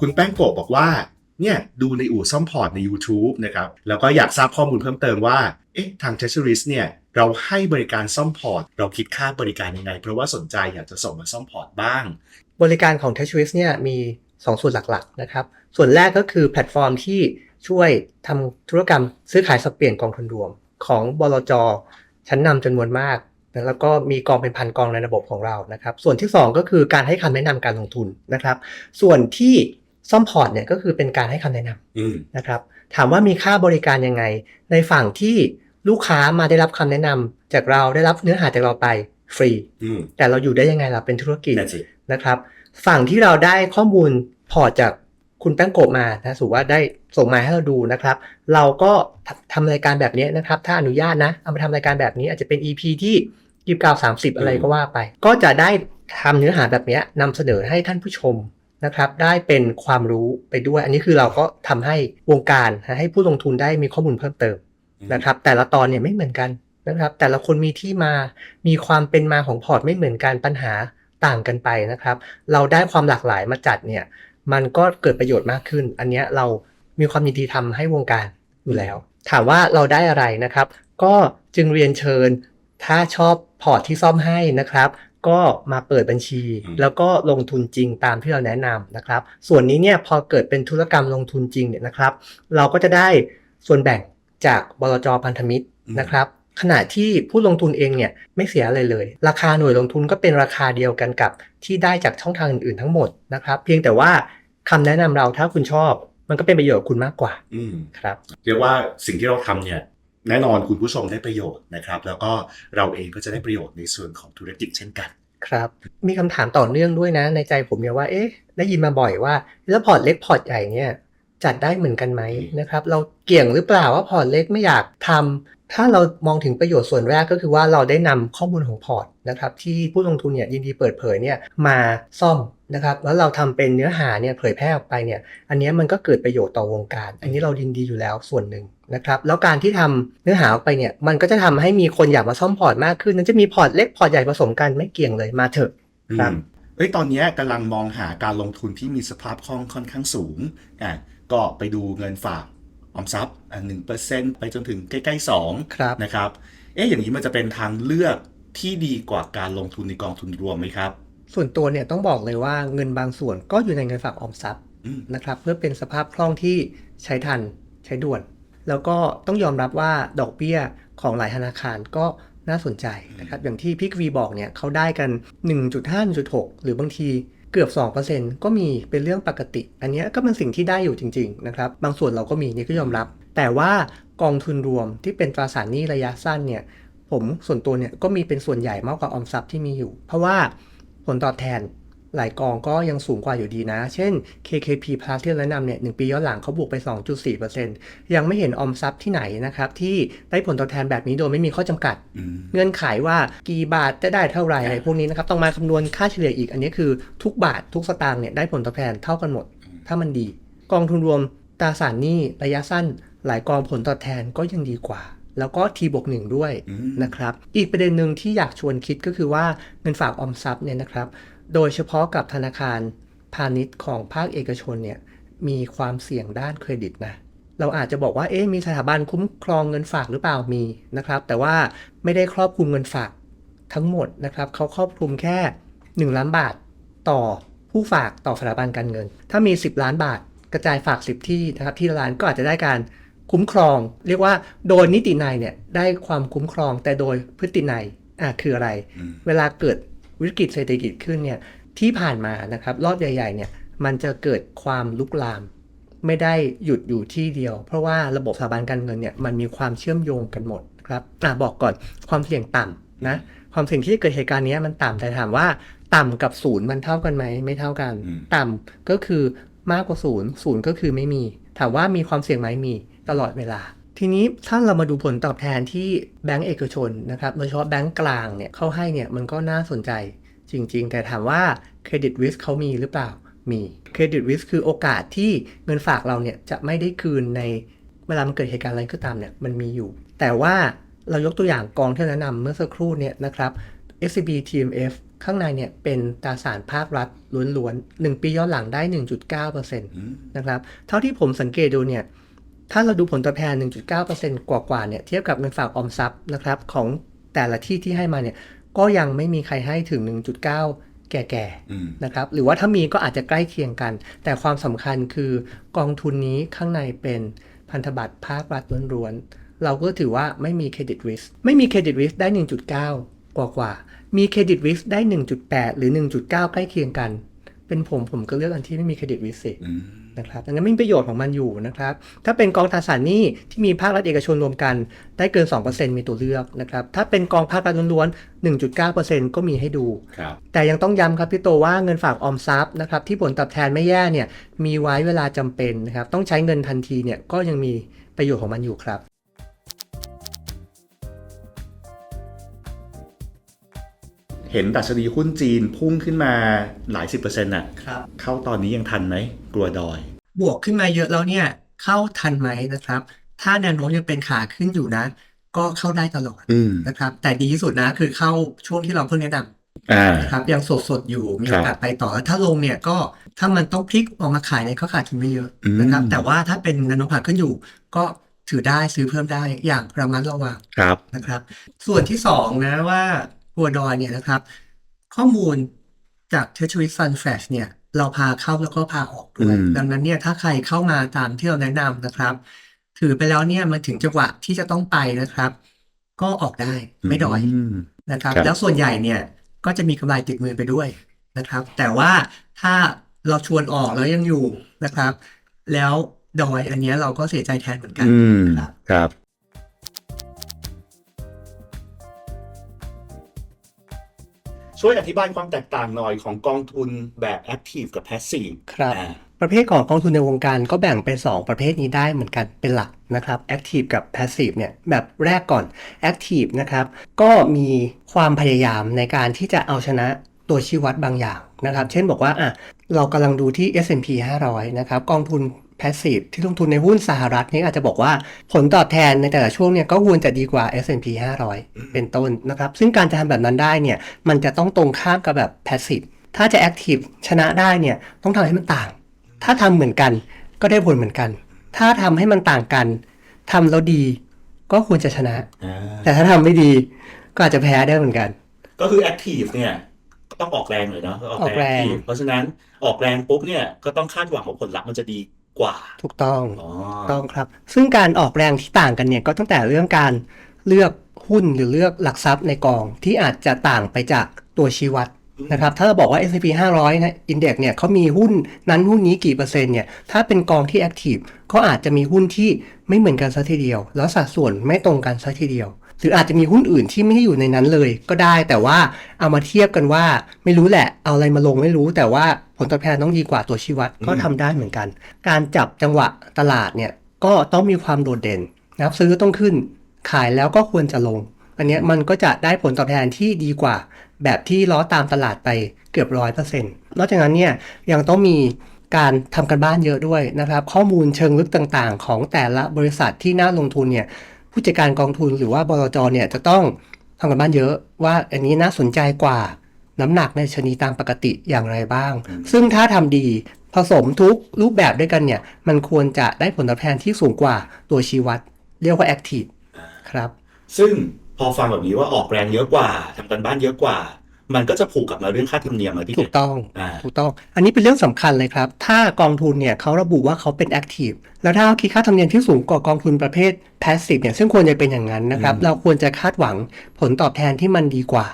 คุณแป้งโกะบอกว่าเนี่ยดูในอู่ซ่อมพอร์ตใน YouTube นะครับแล้วก็อยากทราบข้อมูลเพิ่มเติมว่าเอ๊ะทาง t e s u r i s เนี่ยเราให้บริการซ่อมพอร์ต เราคิดค่าบริการยังไง เพราะว่าสนใจอยากจะส่งมาซ่อมพอร์ตบ้าง บริการของ t e c h w i s เนี่ยมี 2 ส่วนหลักๆนะครับส่วนแรกก็คือแพลตฟอร์มที่ช่วยทำธุรกรรมซื้อขายสับเปลี่ยนกองทุนรวม ของบลจชั้นนำจำนวนมากแล้วก็มีกองเป็นพันกองในระบบของเรานะครับ ส่วนที่ 2 ก็คือการให้คำแนะนำการลงทุนนะครับ ส่วนที่ ซ่อมพอร์ตเนี่ยก็คือเป็นการให้คำแนะนำอืมนะครับถามว่ามีค่าบริการยังไง ในฝั่งที่ลูกค้ามาได้รับคำแนะนำจากเราได้รับเนื้อหาจากเราไปฟรีอืมแต่เราอยู่ได้ยังไงล่ะเป็นธุรกิจนั่นสินะครับ ฝั่งที่เราได้ข้อมูลพอร์ตจากคุณแป้งโกะมานะสมมุติว่าได้ส่งมาให้เราดูนะครับ เราก็ทำทำรายการแบบนี้นะครับ ถ้าอนุญาตนะเอามาทำรายการแบบนี้อาจจะเป็น EP ที่ยี่สิบเก้าสามสิบอะไรก็ว่าไป ก็จะได้ทำเนื้อหาแบบนี้นำเสนอให้ท่านผู้ชม นะครับได้เป็นความรู้ไปด้วย อันนี้คือเราก็ทำให้วงการนะให้ผู้ลงทุนได้มีข้อมูลเพิ่มเติมนะครับ แต่ละตอนเนี่ยไม่เหมือนกันนะครับ แต่ละคนมีที่มามีความเป็นมาของพอร์ตไม่เหมือนกันปัญหาต่างกันไปนะครับ เราได้ความหลากหลายมาจัดเนี่ยมันก็เกิดประโยชน์มากขึ้น อันเนี้ยเรามีความยินดีทำให้วงการอยู่แล้ว ถามว่าเราได้อะไรนะครับ ก็จึงเรียนเชิญถ้าชอบพอร์ตที่ซ่อมให้นะครับ ก็มาเปิดบัญชีอืมแล้วก็ลงทุนจริงตามที่เราแนะนำนะครับ ส่วนนี้เนี่ยพอเกิดเป็นธุรกรรมลงทุนจริงเนี่ยนะครับ เราก็จะได้ส่วนแบ่งจากบลจพันธมิตรนะครับ ขณะที่ผู้ลงทุนเองเนี่ยไม่เสียอะไรเลย ราคาหน่วยลงทุนก็เป็นราคาเดียวกันกับที่ได้จากช่องทางอื่นๆทั้งหมดนะครับ เพียงแต่ว่าคำแนะนำเราถ้าคุณชอบ มันก็เป็นประโยชน์กับคุณมากกว่า อืมครับ เรียกว่าสิ่งที่เราทำเนี่ยแน่นอนคุณผู้ชมได้ประโยชน์นะครับ แล้วก็เราเองก็จะได้ประโยชน์ในส่วนของธุรกิจเช่นกัน ครับ มีคำถามต่อเนื่องด้วยนะ ในใจผมเนี่ยว่า เอ๊ะ ได้ยินมาบ่อยว่า แล้วพอร์ตเล็กพอร์ตใหญ่เนี่ยจัดได้เหมือนกันไหมนะครับ เราเกี่ยงหรือเปล่าว่าพอร์ตเล็กไม่อยากทำถ้าเรามองถึงประโยชน์ส่วนแรกก็คือว่าเราได้นำข้อมูลของพอร์ตนะครับที่ผู้ลงทุนเนี่ยยินดีเปิดเผยเนี่ยมาซ่อม นะครับแล้วเราทำเป็นเนื้อหาเนี่ยเผยแพร่ออกไปเนี่ยอันเนี้ยมันก็เกิดประโยชน์ต่อวงการ อันนี้เรายินดีอยู่แล้วส่วนหนึ่งนะครับแล้วการที่ทำเนื้อหาออกไปเนี่ยมันก็จะทำให้มีคนอยากมาซ่อมพอร์ตมากขึ้นนั่นจะมีพอร์ตเล็กพอร์ตใหญ่ผสมกันไม่เกี่ยงเลยมาเถอะครับอืมเอ้ยตอนเนี้ยกำลังมองหาการลงทุนที่มีสภาพคล่องค่อนข้างสูงอะก็ไปดูเงินฝากออมทรัพย์อะหนึ่งเปอร์เซ็นต์ไปจนถึงใกล้ๆสองครับนะครับเอ๊ะอย่างนี้มันจะเป็นทางเลือกที่ดีกว่าการลงทุนในกองทุนรวมไหมครับ ส่วนตัวเนี่ยต้องบอกเลยว่าเงินบางส่วนก็อยู่ในเงินฝากออมทรัพย์อืมนะครับเพื่อเป็นสภาพคล่องที่ใช้ทันใช้ด่วน แล้วก็ต้องยอมรับว่าดอกเบี้ยของหลายธนาคารก็น่าสนใจนะครับอย่างที่พี่กวีบอกเนี่ยเขาได้กัน 1.5 1.6 หรือบางทีเกือบ 2%ก็มีเป็นเรื่องปกติ อันเนี้ยก็เป็นสิ่งที่ได้อยู่จริงๆนะครับบางส่วนเราก็มีนี่ก็ยอมรับ แต่ว่ากองทุนรวมที่เป็นตราสารหนี้ระยะสั้นเนี่ยผมส่วนตัวเนี่ยก็มีเป็นส่วนใหญ่มากกว่าออมทรัพย์ที่มีอยู่ เพราะว่าผ ลตอบแทนหลายกองก็ยังสูงกว่าอยู่ดีนะ เช่น KKP Plus ที่เราแนะนำเนี่ยหปีย้อนหลังเขาบวกไป 2.4%ยังไม่เห็นออมทรัพย์ที่ไหนนะครับ ที่ได้ผลตอบแทนแบบนี้โดยไม่มีข้อจำกัดอืมเงื่อนไขว่ากี่บาทจะได้เท่าไหร่อะไรพวกนี้นะครับ ต้องมาคำนวณค่าเฉลี่ยอีก อันนี้คือทุกบาททุกสตางค์เนี่ยได้ผลตอบแทนเท่ากันหมด ถ้ามันดี กองทุนรวมตราสารหนี้ระยะสั้น หลายกองผลตอบแทนก็ยังดีกว่า แล้วก็ทีบวกหนึ่งด้วยอืมนะครับ อีกประเด็นหนึ่งที่อยากชวนคิดก็คือว่าเงินฝากออมทรัพย์เนี่ยนะครับ โดยเฉพาะกับธนาคารพาณิชย์ของภาคเอกชนเนี่ยมีความเสี่ยงด้านเครดิตนะเราอาจจะบอกว่าเอ๊ะมีสถาบันคุ้มครองเงินฝากหรือเปล่ามีนะครับ แต่ว่าไม่ได้ครอบคลุมเงินฝากทั้งหมดนะครับเขาครอบคลุมแค่ 1 ล้านบาทต่อผู้ฝากต่อสถาบันการเงิน ถ้ามี 10 ล้านบาทกระจายฝาก 10 ที่นะครับที่ละล้านก็อาจจะได้การ คุ้มครอง เรียกว่าโดยนิตินัยเนี่ยได้ความคุ้มครองแต่โดยพฤตินัยอะคืออะไรอืมเวลาเกิดวิกฤตเศรษฐกิจขึ้นเนี่ยที่ผ่านมานะครับรอบใหญ่ๆเนี่ยมันจะเกิดความลุกลาม ไม่ได้หยุดอยู่ที่เดียว เพราะว่าระบบสถาบันการเงินเนี่ยมันมีความเชื่อมโยงกันหมดครับอะบอกก่อนความเสี่ยงต่ำนะความเสี่ยงที่จะเกิดเหตุการณ์เนี้ยมันต่ำแต่ถามว่าต่ำกับศูนย์มันเท่ากันไหมไม่เท่ากันอืมต่ำก็คือมากกว่าศูนย์ศูนย์ก็คือไม่มี ถามว่ามีความเสี่ยงไหมมี ตลอดเวลา ทีนี้ถ้าเรามาดูผลตอบแทนที่แบงก์เอกชนนะครับโดยเฉพาะแบงก์กลางเนี่ยเข้าให้เนี่ยมันก็น่าสนใจจริง ๆ แต่ถามว่าเครดิตริสเขามีหรือเปล่ามีเครดิตริสคือโอกาสที่เงินฝากเราเนี่ยจะไม่ได้คืนในเวลามันเกิดเหตุการณ์อะไรก็ตามเนี่ยมันมีอยู่ แต่ว่าเรายกตัวอย่างกองที่แนะนำเมื่อสักครู่เนี่ยนะครับ SCB TMF ข้างในเนี่ยเป็นตราสารภาครัฐล้วนๆ 1 ปีย้อนหลังได้ 1.9%นอืมะครับ เท่าที่ผมสังเกตดูเนี่ย ถ้าเราดูผลตอบแทน 1.9%กว่าๆเนี่ยเทียบกับเงินฝากออมทรัพย์นะครับของแต่ละที่ที่ให้มาเนี่ยก็ยังไม่มีใครให้ถึง 1.9 แก่ๆอืมนะครับหรือว่าถ้ามีก็อาจจะใกล้เคียงกัน แต่ความสำคัญคือกองทุนนี้ข้างในเป็นพันธบัตรภาครัฐล้วนๆ เราก็ถือว่าไม่มีเครดิตริสไม่มีเครดิตริสได้ 1.9 กว่ากว่าๆมีเครดิตริสได้ 1.8 หรือ 1.9 ใกล้เคียงกัน เป็นผมผมก็เลือกอันที่ไม่มีเครดิตริสสิอืม นะครับดังนั้นไม่มีประโยชน์ของมันอยู่นะครับ ถ้าเป็นกองตราสารหนี้ที่มีภาครัฐเอกชนรวมกัน ได้เกิน 2%มีตัวเลือกนะครับ ถ้าเป็นกองภาครัฐล้วนๆ 1.9%ก็มีให้ดูครับแต่ยังต้องย้ำครับพี่โตว่าเงินฝากออมทรัพย์นะครับที่ผลตอบแทนไม่แย่เนี่ยมีไว้เวลาจำเป็นนะครับต้องใช้เงินทันทีเนี่ยก็ยังมีประโยชน์ของมันอยู่ครับ เห็นดัชนีหุ้นจีนพุ่งขึ้นมาหลายสิบเปอร์เซ็นต์น่ะครับเข้าตอนนี้ยังทันไหมกลัวดอย บวกขึ้นมาเยอะแล้วเนี่ย เข้าทันไหมนะครับ ถ้าแนวโน้มยังเป็นขาขึ้นอยู่นะ ก็เข้าได้ตลอดอืมนะครับ แต่ดีที่สุดนะคือเข้าช่วงที่เราเพิ่งแนะนำอ่านะครับยังสดสดๆอยู่มีครัโอบกาสไปต่อแล้วถ้าลงเนี่ยก็ถ้ามันต้องพลิกออกมาขายเนี่ยก็ขาดทุนไม่เยอะอืมนะครับ แต่ว่าถ้าเป็นแนวโน้มขาขึ้นอยู่ ก็ถือได้ซื้อเพิ่มได้อย่างระมัดระวังครับนะครับ ส่วนที่สองนะว่า บัวดอยเนี่ยนะครับ ข้อมูลจาก Treasury Fund Flash เนี่ย เราพาเข้าแล้วก็พาออกด้วยอืมดังนั้นเนี่ยถ้าใครเข้ามาตามที่เราแนะนำนะครับ ถือไปแล้วเนี่ยมันถึงจังหวะที่จะต้องไปนะครับ ก็ออกได้ไม่ดอยมนะครับครับ แล้วส่วนใหญ่เนี่ยก็จะมีกำไรติดมือไปด้วยนะครับ แต่ว่าถ้าเราชวนออกแล้วยังอยู่นะครับ แล้วดอยอันเนี้ยเราก็เสียใจแทนเหมือนกันอืมครับครับ ช่วยอธิบายความแตกต่างหน่อยของกองทุนแบบ Active กับ Passive ครับอ่าประเภทของกองทุนในวงการก็แบ่งเป็น 2 ประเภทนี้ได้เหมือนกันเป็นหลักนะครับ Active กับ Passive เนี่ยแบบแรกก่อน Active นะครับก็มีความพยายามในการที่จะเอาชนะตัวชี้วัดบางอย่างนะครับ เช่นบอกว่าอะเรากำลังดูที่ S&P 500 นะครับ กองทุน Passive ที่ลงทุนในหุ้นสหรัฐเนี่ยอาจจะบอกว่าผลตอบแทนในแต่ละช่วงเนี่ยก็ควรจะดีกว่า S&P 500 เป็นต้นนะครับ ซึ่งการจะทำแบบนั้นได้เนี่ยมันจะต้องตรงข้ามกับแบบ Passive ถ้าจะ Active ชนะได้เนี่ยต้องทำให้มันต่าง ถ้าทำเหมือนกันก็ได้ผลเหมือนกัน ถ้าทำให้มันต่างกันทำแล้วดีก็ควรจะชนะอ่าแต่ถ้าทำไม่ดีก็อาจจะแพ้ได้เหมือนกัน ก็คือ Active เนี่ยก็ต้องออกแรงเลยเนาะออกแรง Active เพราะฉะนั้นออกแรงปุ๊บเนี่ยก็ต้องคาดหวังว่าผลลัพธ์มันจะดี กว่า ถูกต้องอ๋อ ต้องครับ ซึ่งการออกแรงที่ต่างกันเนี่ยก็ตั้งแต่เรื่องการเลือกหุ้นหรือเลือกหลักทรัพย์ในกองที่อาจจะต่างไปจากตัวชี้วัดนะครับ ถ้าเราบอกว่า S&P 500นะอินเด็กเนี่ยเขามีหุ้นนั้นหุ้นนี้กี่เปอร์เซ็นต์เนี่ยถ้าเป็นกองที่แอคทีฟก็อาจจะมีหุ้นที่ไม่เหมือนกันซะทีเดียว แล้วสัดส่วนไม่ตรงกันซะทีเดียว หรืออาจจะมีหุ้นอื่นที่ไม่ได้อยู่ในนั้นเลยก็ได้ แต่ว่าเอามาเทียบกันว่าไม่รู้แหละ เอาอะไรมาลงไม่รู้ แต่ว่าผลตอบแทนต้องดีกว่าตัวชี้วัดก็ทำได้เหมือนกัน การจับจังหวะตลาดเนี่ยก็ต้องมีความโดดเด่นนะครับซื้อต้องขึ้นขายแล้วก็ควรจะลง อันนี้มันก็จะได้ผลตอบแทนที่ดีกว่า แบบที่ล้อตามตลาดไปเกือบร้อยเปอร์เซ็นต์นอกจากนั้นเนี่ยยังต้องมีการทำกันบ้านเยอะด้วยนะครับ ข้อมูลเชิงลึกต่างๆ ของแต่ละบริษัทที่น่าลงทุนเนี่ย ผู้จัดการกองทุนหรือว่าบลจเนี่ยจะต้องทำกันบ้านเยอะว่าอันนี้น่าสนใจกว่าน้ำหนักในชนีตามปกติอย่างไรบ้าง ซึ่งถ้าทำดีผสมทุกรูปแบบด้วยกันเนี่ย มันควรจะได้ผลตอบแทนที่สูงกว่าตัวชี้วัด เรียกว่า active ครับ ซึ่งพอฟังแบบนี้ว่าออกแรงเยอะกว่าทำกันบ้านเยอะกว่า มันก็จะผูกกับมาเรื่องค่าธรรมเนียมมาที่ถูกต้องอ่าถูกต้อง อันนี้เป็นเรื่องสำคัญเลยครับ ถ้ากองทุนเนี่ยเขาระบุว่าเขาเป็น active แล้วถ้าเขาคิดค่าธรรมเนียมที่สูงกว่ากองทุนประเภท passive เนี่ยซึ่งควรจะเป็นอย่างนั้นนะครับอืมเราควรจะคาดหวังผลตอบแทนที่มันดีกว่า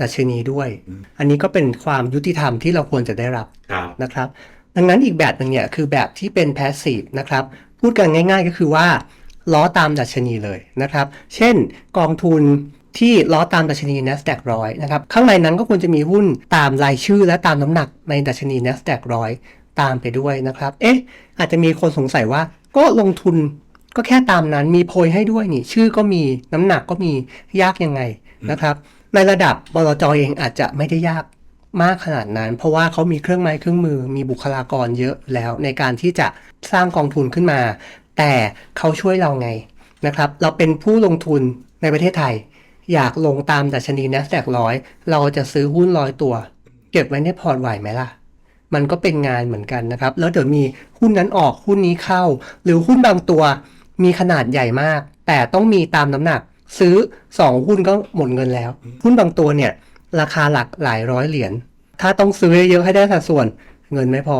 ดัชนีด้วยอืมอันนี้ก็เป็นความยุติธรรมที่เราควรจะได้รับครับนะครับ ดังนั้นอีกแบบหนึ่งเนี่ยคือแบบที่เป็น passive นะครับ พูดกันง่าย ๆ ก็คือว่าล้อตามดัชนีเลยนะครับ เช่น กองทุน ที่ล้อตามดัชนี NASDAQ ร้อยนะครับข้างในนั้นก็ควรจะมีหุ้นตามรายชื่อและตามน้ำหนักในดัชนี NASDAQ ร้อยตามไปด้วยนะครับ เอ๊ะ อาจจะมีคนสงสัยว่าก็ลงทุนก็แค่ตามนั้นมีโพยให้ด้วยนี่ ชื่อก็มีน้ำหนักก็มียากยังไงนะครับ ในระดับบลจเองอาจจะไม่ได้ยากมากขนาดนั้น เพราะว่าเขามีเครื่องไม้เครื่องมือ มีบุคลากรเยอะแล้วในการที่จะสร้างกองทุนขึ้นมา แต่เขาช่วยเราไงนะครับ เราเป็นผู้ลงทุนในประเทศไทย อยากลงตามดัชนี NASDAQ ร้อยเราจะซื้อหุ้นร้อยตัว เก็บไว้ในพอร์ตไหวไหมล่ะ มันก็เป็นงานเหมือนกันนะครับ แล้วเดี๋ยวมีหุ้นนั้นออกหุ้นนี้เข้า หรือหุ้นบางตัวมีขนาดใหญ่มาก แต่ต้องมีตามน้ำหนัก ซื้อ 2 หุ้นก็หมดเงินแล้ว หุ้นบางตัวเนี่ย ราคาหลักหลายร้อยเหรียญถ้าต้องซื้อเยอะให้ได้สัดส่วนเงินไม่พอ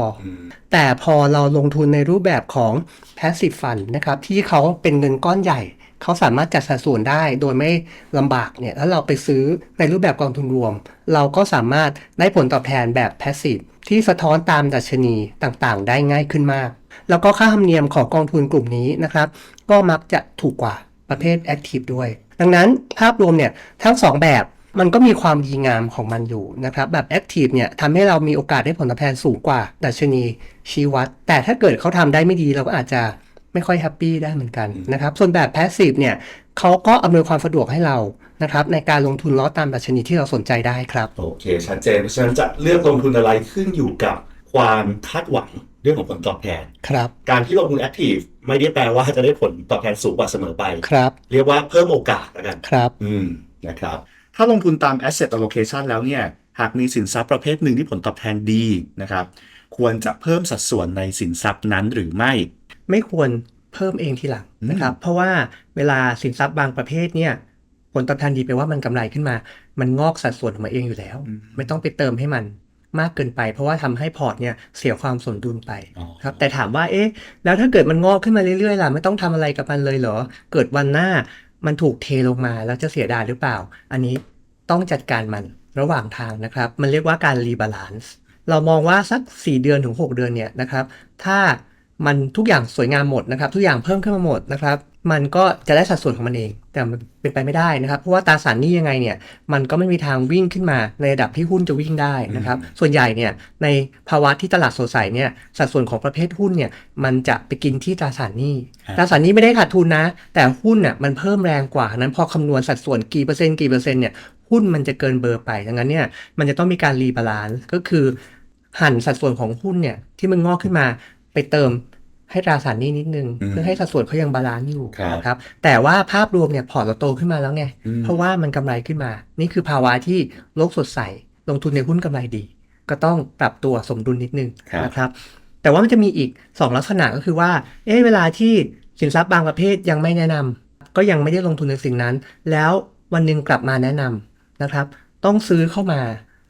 แต่พอเราลงทุนในรูปแบบของ passive fund นะครับที่เขาเป็นเงินก้อนใหญ่ เขาสามารถจัดสัดส่วนได้โดยไม่ลำบากเนี่ยแล้วเราไปซื้อในรูปแบบกองทุนรวม เราก็สามารถได้ผลตอบแทนแบบ passive ที่สะท้อนตามดัชนีต่างๆ ได้ง่ายขึ้นมาก แล้วก็ค่าธรรมเนียมของกองทุนกลุ่มนี้นะครับ ก็มักจะถูกกว่าประเภท active ด้วย ดังนั้นภาพรวมเนี่ยทั้งสองแบบมันก็มีความดีงามของมันอยู่นะครับ แบบ active เนี่ยทำให้เรามีโอกาสได้ผลตอบแทนสูงกว่าดัชนีชี้วัด แต่ถ้าเกิดเขาทำได้ไม่ดีเราก็อาจจะ ไม่ค่อยแฮปปี้ได้เหมือนกันนะครับ ส่วนแบบ passive เนี่ยเขาก็อำนวยความสะดวกให้เรานะครับในการลงทุนล้อตามดัชนีที่เราสนใจได้ครับโอเค ชัดเจนเพราะฉะนั้นจะเลือกลงทุนอะไรขึ้นอยู่กับความคาดหวังเรื่องของผลตอบแทนครับการที่ลงทุนแอคทีฟไม่ได้แปลว่าจะได้ผลตอบแทนสูงกว่าเสมอไปครับ เรียกว่าเพิ่มโอกาสแล้วกันครับ อืมนะครับถ้าลงทุนตาม asset allocation แล้วเนี่ยหากมีสินทรัพย์ประเภทหนึ่งที่ผลตอบแทนดีนะครับ ควรจะเพิ่มสัดส่วนในสินทรัพย์นั้นหรือไม่ ไม่ควรเพิ่มเองทีหลังนะครับ เพราะว่าเวลาสินทรัพย์บางประเภทเนี่ยผลตอบแทนดีแปลว่ามันกำไรขึ้นมา มันงอกสัดส่วนออกมาเองอยู่แล้วอืมไม่ต้องไปเติมให้มันมากเกินไป เพราะว่าทำให้พอร์ตเนี่ยเสียความสมดุลไปอ๋อครับแต่ถามว่าเอ๊ะแล้วถ้าเกิดมันงอกขึ้นมาเรื่อยๆล่ะไม่ต้องทำอะไรกับมันเลยเหรอ เกิดวันหน้ามันถูกเทลงมาแล้วจะเสียดายหรือเปล่า อันนี้ต้องจัดการมันระหว่างทางนะครับ มันเรียกว่าการรีบาลานซ์เรามองว่าสัก 4 เดือนถึง 6 เดือนเนี่ยนะครับ ถ้า มันทุกอย่างสวยงามหมดนะครับ ทุกอย่างเพิ่มขึ้นมาหมดนะครับ มันก็จะได้สัดส่วนของมันเอง แต่มันเป็นไปไม่ได้นะครับ เพราะว่าตราสารหนี้ยังไงเนี่ย มันก็ไม่มีทางวิ่งขึ้นมาในระดับที่หุ้นจะวิ่งได้นะครับ ส่วนใหญ่เนี่ยในภาวะที่ตลาดสดใสเนี่ย สัดส่วนของประเภทหุ้นเนี่ย มันจะไปกินที่ตราสารหนี้ครับตราสารหนี้ไม่ได้ขาดทุนนะ แต่หุ้นน่ะมันเพิ่มแรงกว่า นั้นพอคำนวณสัดส่วนกี่เปอร์เซ็นต์กี่เปอร์เซ็นต์เนี่ย หุ้นมันจะเกินเบอร์ไป ดังนั้นเนี่ย มันจะต้องมีการรีบาลานซ์ ก็คือหั่นสัดส่วนของหุ้นเนี่ยที่มันงอกขึ้นมา ไปเติมให้ตราสารหนี้นิดนึงอืมเพื่อให้สัดส่วนเขายังบาลานซ์อยู่ครับนะครับ แต่ว่าภาพรวมเนี่ยพอร์ตเราโตขึ้นมาแล้วไงอืมเพราะว่ามันกำไรขึ้นมา นี่คือภาวะที่โลกสดใส ลงทุนในหุ้นกำไรดี ก็ต้องปรับตัวสมดุลนิดนึงครับนะครับ แต่ว่ามันจะมีอีก 2 ลักษณะก็คือว่า เอ๊ะเวลาที่สินทรัพย์บางประเภทยังไม่แนะนำก็ยังไม่ได้ลงทุนในสิ่งนั้น แล้ววันหนึ่งกลับมาแนะนำนะครับ ต้องซื้อเข้ามา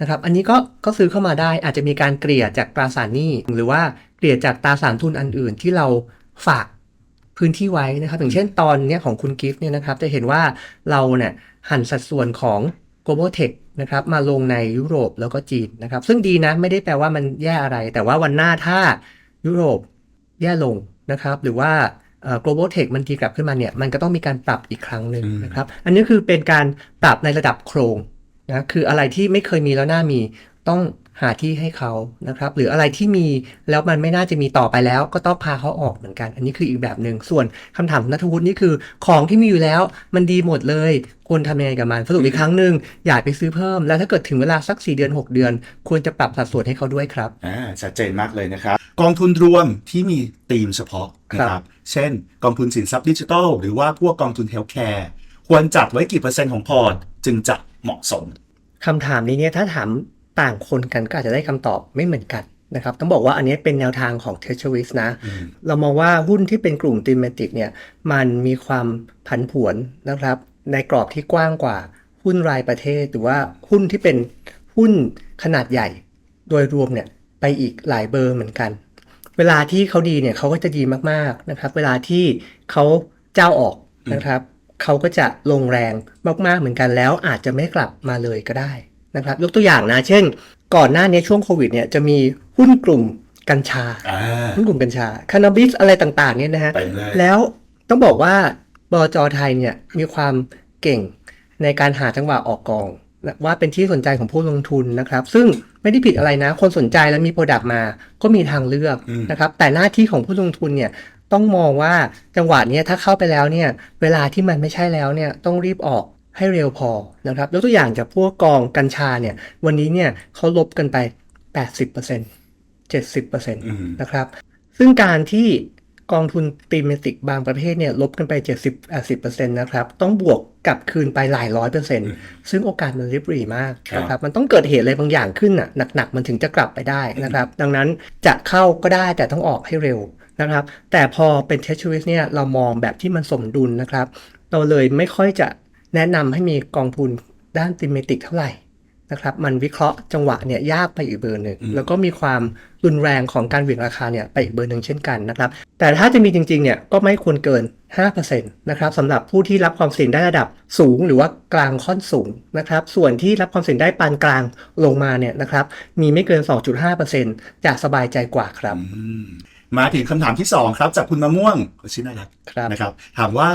นะครับ อันนี้ก็ก็ซื้อเข้ามาได้อาจจะมีการเกลี่ยจากตราสารหนี้ หรือว่าเกลี่ยจากตราสารทุนอันอื่นที่เราฝากพื้นที่ไว้นะครับ อย่างเช่นตอนเนี้ยของคุณกิฟต์เนี่ยนะครับ จะเห็นว่าเราเนี่ยหันสัดส่วนของ global tech นะครับมาลงในยุโรปแล้วก็จีนนะครับ ซึ่งดีนะไม่ได้แปลว่ามันแย่อะไร แต่ว่าวันหน้าถ้ายุโรปแย่ลงนะครับ หรือว่าเอ่อ global tech มันทีกลับขึ้นมาเนี่ย มันก็ต้องมีการปรับอีกครั้งหนึ่งอืมนะครับ อันนี้คือเป็นการปรับในระดับโครง นะคืออะไรที่ไม่เคยมีแล้วน่ามีต้องหาที่ให้เขานะครับ หรืออะไรที่มีแล้วมันไม่น่าจะมีต่อไปแล้ว ก็ต้องพาเขาออกเหมือนกัน อันนี้คืออีกแบบหนึ่งส่วนคำถามของนัทวุฒินี่คือของที่มีอยู่แล้วมันดีหมดเลยควรทำยังไงกับมันสรุปอีกครั้งหนึ่งอย่าไปซื้อเพิ่ม แล้วถ้าเกิดถึงเวลาสัก 4 เดือน 6 เดือน ควรจะปรับสัดส่วนให้เขาด้วยครับอ่าชัดเจนมากเลยนะครับ กองทุนรวมที่มีธีมเฉพาะนะครับ เช่น กองทุนสินทรัพย์ดิจิทัลหรือว่าพวกกองทุนเฮลท์แคร์ควรจัดไว้กี่เปอร์เซ็นต์ของพอร์ตจึงจะ เหมาะสมคำถามนี้เนี่ยถ้าถามต่างคนกันก็อาจจะได้คำตอบไม่เหมือนกันนะครับต้องบอกว่าอันนี้เป็นแนวทางของ t e c h e r i s นะอืมเรามองว่าหุ้นที่เป็นกลุ่ม thematic เนี่ยมันมีความผันผวนนะครับ ในกรอบที่กว้างกว่าหุ้นรายประเทศ หรือว่าหุ้นที่เป็นหุ้นขนาดใหญ่ โดยรวมเนี่ยไปอีกหลายเบอร์เหมือนกัน เวลาที่เขาดีเนี่ยเขาก็จะดีมากๆนะครับ เวลาที่เขาเจ้าออกนะครับ เขาก็จะลงแรงมากๆเหมือนกันแล้วอาจจะไม่กลับมาเลยก็ได้นะครับยกตัวอย่างนะ เช่น ก่อนหน้านี้ช่วงโควิดเนี่ยจะมีหุ้นกลุ่มกัญชาอ่าหุ้นกลุ่มกัญชาค a น n a บิสอะไรต่างๆเนี่ยนะฮะเต็มเลยแล้วต้องบอกว่าบลจไทยเนี่ยมีความเก่งในการหาจังหวะออกกองนะว่าเป็นที่สนใจของผู้ลงทุนนะครับ ซึ่งไม่ได้ผิดอะไรนะ คนสนใจแล้วมีโปรดักต์มา ก็มีทางเลือกอืมนะครับ แต่หน้าที่ของผู้ลงทุนเนี่ย ต้องมองว่าจังหวะเนี้ยถ้าเข้าไปแล้วเนี่ยเวลาที่มันไม่ใช่แล้วเนี่ยต้องรีบออกให้เร็วพอนะครับยกตัวอย่างจากพวกกองกัญชาเนี่ยวันนี้เนี่ยเขาลบกันไป 80% 70%อืมนะครับซึ่งการที่กองทุนตีเมติกบางประเภทเนี่ยลบกันไป 70-80%นะครับต้องบวกกลับคืนไปหลายร้อยเปอร์เซ็นต์ซึ่งโอกาสมันริบหรี่มากนะครับมันต้องเกิดเหตุอะไรบางอย่างขึ้นน่ะหนักๆ มันถึงจะกลับไปได้นะครับ ดังนั้นจะเข้าก็ได้แต่ต้องออกให้เร็ว นะครับ แต่พอเป็น t e s t r i s เนี่ยเรามองแบบที่มันสมดุลนะครับ เราเลยไม่ค่อยจะแนะนำให้มีกองทุนด้านตีเมติกเท่าไหร่นะครับ มันวิเคราะห์จังหวะเนี่ยยากไปอีกเบอร์หนึ่งอืมแล้วก็มีความรุนแรงของการเหวี่ยงราคาเนี่ยไปอีกเบอร์หนึ่งเช่นกันนะครับ แต่ถ้าจะมีจริงๆเนี่ยก็ไม่ควรเกิน 5%นะครับสำหรับผู้ที่รับความเสี่ยงได้ระดับสูงหรือว่ากลางค่อนสูงนะครับ ส่วนที่รับความเสี่ยงได้ปานกลางลงมาเนี่ยนะครับ มีไม่เกิน 2.5%จะสบายใจกว่าครับอื มมาถึงคำถามที่สองครับ จากคุณมะม่วงชื่อน่ารักครับนะครับ ถามว่า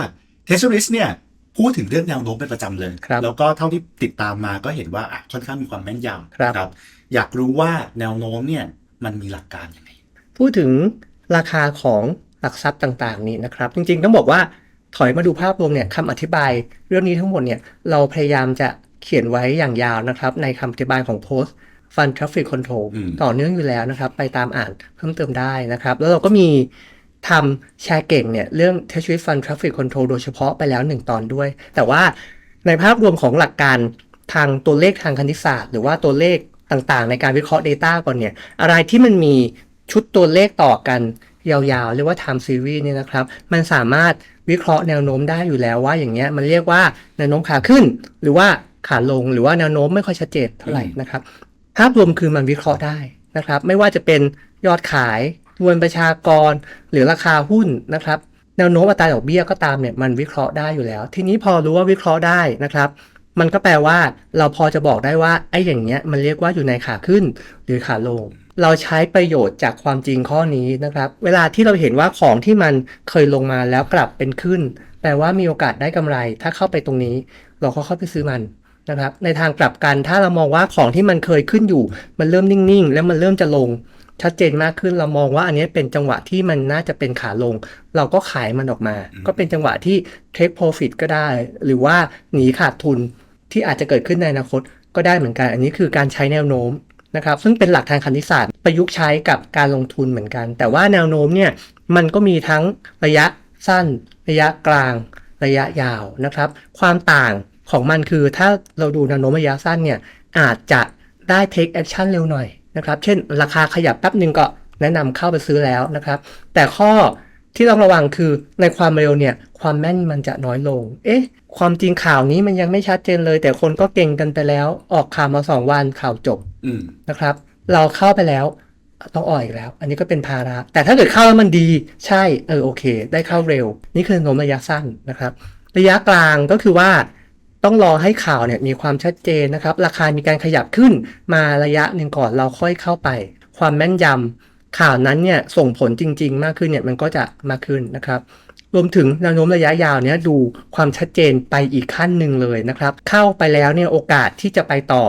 เทส r i s เนี่ยพูดถึงเรื่องแนวโน้มเป็นประจำเลย ครับแล้วก็เท่าที่ติดตามมาก็เห็นว่าอะค่อนข้างมีความแม่นยำครับนะอยากรู้ว่าแนวโน้มเนี่ยมันมีหลักการยังไง พูดถึงราคาของหลักทรัพย์ต่างๆ นี้นะครับ จริงๆต้องบอกว่าถอยมาดูภาพรวมเนี่ยคำอธิบาย เรื่องนี้ทั้งหมดเนี่ยเราพยายามจะเขียนไว้อย่างยาวนะครับ ในคำอธิบายของโพสต์ Fund Traffic Control อืมต่อเนื่องอยู่แล้วนะครับ ไปตามอ่านเพิ่มเติมได้นะครับ แล้วเราก็มีทำแชร์เก่งเนี่ย เรื่อง Treasury Fund Traffic Control โดยเฉพาะไปแล้วหนึ่งตอนด้วย แต่ว่าในภาพรวมของหลักการทางตัวเลขทางคณิตศาสตร์ หรือว่าตัวเลขต่างๆ ในการวิเคราะห์ Data ก่อนเนี่ย อะไรที่มันมีชุดตัวเลขต่อกันยาวๆ เรียกว่า time series เนี่ยนะครับ มันสามารถวิเคราะห์แนวโน้มได้อยู่แล้วว่าอย่างเงี้ยมันเรียกว่าแนวโน้มขาขึ้น หรือว่าขาลงหรือว่าแนวโน้มไม่ค่อยชัดเจนเท่าไหร่นะครับ ภาพรวมคือมันวิเคราะห์ได้นะครับ ไม่ว่าจะเป็นยอดขายมวลประชากร หรือราคาหุ้นนะครับ แนวโน้มอัตราดอกเบี้ยก็ตามเนี่ยมันวิเคราะห์ได้อยู่แล้ว ทีนี้พอรู้ว่าวิเคราะห์ได้นะครับ มันก็แปลว่าเราพอจะบอกได้ว่าไอ้อย่างเงี้ยมันเรียกว่าอยู่ในขาขึ้นหรือขาลงเราใช้ประโยชน์จากความจริงข้อนี้นะครับ เวลาที่เราเห็นว่าของที่มันเคยลงมาแล้วกลับเป็นขึ้น แปลว่ามีโอกาสได้กำไร ถ้าเข้าไปตรงนี้ เราก็เข้าไปซื้อมัน นะครับในทางกลับกันถ้าเรามองว่าของที่มันเคยขึ้นอยู่ มันเริ่มนิ่งๆ แล้วมันเริ่มจะลงชัดเจนมากขึ้นเรามองว่าอันนี้เป็นจังหวะที่มันน่าจะเป็นขาลง เราก็ขายมันออกมาอืมก็เป็นจังหวะที่ take profit ก็ได้ หรือว่าหนีขาดทุนที่อาจจะเกิดขึ้นในอนาคตก็ได้เหมือนกัน อันนี้คือการใช้แนวโน้มนะครับซึ่งเป็นหลักทางคณิตศาสตร์ประยุกต์ใช้กับการลงทุนเหมือนกัน แต่ว่าแนวโน้มเนี่ยมันก็มีทั้งระยะสั้น ระยะกลาง ระยะยาวนะครับ ความต่าง ของมันคือถ้าเราดูแนวโน้มระยะสั้นเนี่ยอาจจะได้ take action เร็วหน่อยนะครับ เช่นราคาขยับแป๊บหนึ่งก็แนะนำเข้าไปซื้อแล้วนะครับ แต่ข้อที่ต้องระวังคือในความเร็วเนี่ยความแม่นมันจะน้อยลง เอ๊ะ ความจริงข่าวนี้มันยังไม่ชัดเจนเลย แต่คนก็เก่งกันไปแล้ว ออกข่าวมาสองวันข่าวจบนะครับ เราเข้าไปแล้วต้องออกอีกแล้ว อันนี้ก็เป็นภาระ แต่ถ้าเกิดเข้าแล้วมันดี ใช่ เออโอเค ได้เข้าเร็ว นี่คือโน้มระยะสั้นนะครับ ระยะกลางก็คือว่า ต้องรอให้ข่าวเนี่ยมีความชัดเจนนะครับ ราคามีการขยับขึ้นมาระยะหนึ่งก่อนเราค่อยเข้าไป ความแม่นยำข่าวนั้นเนี่ยส่งผลจริง ๆ มากขึ้นเนี่ยมันก็จะมากขึ้นนะครับ รวมถึงแนวโน้มระยะยาวเนี่ยดูความชัดเจนไปอีกขั้นหนึ่งเลยนะครับ เข้าไปแล้วเนี่ยโอกาสที่จะไปต่อ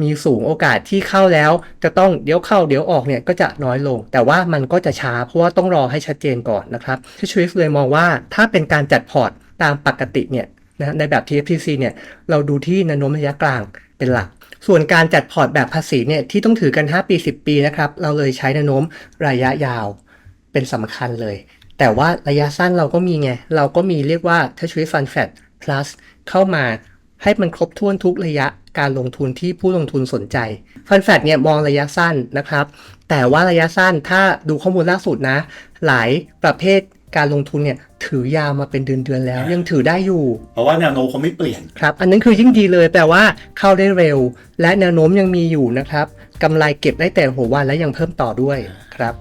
มีสูงโอกาสที่เข้าแล้ว จะต้องเดี๋ยวเข้าเดี๋ยวออกเนี่ยก็จะน้อยลง แต่ว่ามันก็จะช้าเพราะว่าต้องรอให้ชัดเจนก่อนนะครับที่ชวิฟเลยมองว่าถ้าเป็นการจัดพอร์ตตามปกติเนี่ย นะในแบบ TFTC เนี่ยเราดูที่แนวโน้มระยะกลางเป็นหลัก ส่วนการจัดพอร์ตแบบภาษีเนี่ยที่ต้องถือกัน 5 ปี 10 ปีนะครับเราเลยใช้แนวโน้มระยะยาวเป็นสำคัญเลย แต่ว่าระยะสั้นเราก็มีไง เราก็มีเรียกว่า Treasury Fund Fat Plus เข้ามาให้มันครบถ้วนทุกระยะการลงทุนที่ผู้ลงทุนสนใจ Fund Fat เนี่ยมองระยะสั้นนะครับ แต่ว่าระยะสั้นถ้าดูข้อมูลล่าสุดนะ หลายประเภท การลงทุนเนี่ยถือยาวมาเป็นเดือนๆแล้ว ยังถือได้อยู่ เพราะว่าแนวโน้มเขาไม่เปลี่ยนครับ อันนั้นคือยิ่งดีเลยแปลว่าเข้าได้เร็ว และแนวโน้มยังมีอยู่นะครับกำไรเก็บได้แต่หัววันและยังเพิ่มต่อด้วยครับ